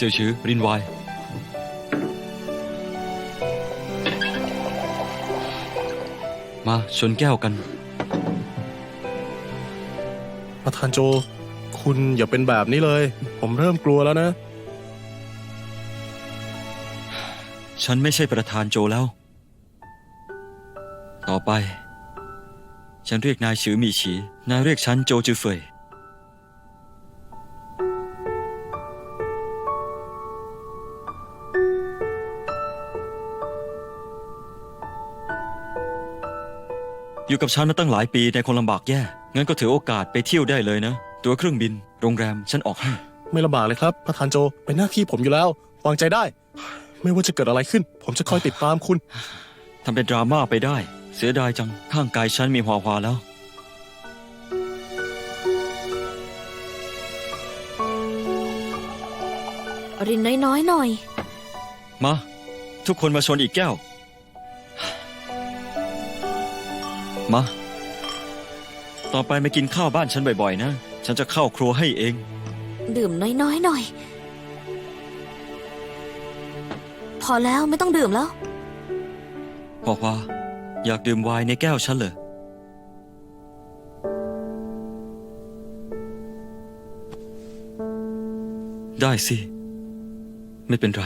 เสี่ยวชือรินไวาย มาชนแก้วกัน ประธานโจ คุณอย่าเป็นแบบนี้เลย ผมเริ่มกลัวแล้วนะ ฉันไม่ใช่ประธานโจแล้ว ต่อไป ฉันเรียกนายชือหมีฉี นายเรียกฉันโจจือเฟย อยู่กับฉันมาตั้งหลายปีในคนลำบากแย่ งั้นก็ถือโอกาสไปเที่ยวได้เลยนะ ตัวเครื่องบิน โรงแรม ฉันออกให้ ไม่ลำบากเลยครับประธานโจ เป็นหน้าที่ผมอยู่แล้ว วางใจได้ ไม่ว่าจะเกิดอะไรขึ้น ผมจะคอยติดตามคุณ ทำเป็นดราม่าไปได้ เสียดายจัง ข้างกายฉันมีหวาหวาแล้ว รินน้อยๆหน่อย มา ทุกคนมาชนอีกแก้ว มา ต่อไปมากินข้าวบ้านฉันบ่อยๆนะ ฉันจะเข้าครัวให้เอง ดื่มน้อยๆหน่อย พอแล้วไม่ต้องดื่มแล้วพอว่าอยากดื่มไวน์ในแก้วฉันเลยได้สิ ไม่เป็นไร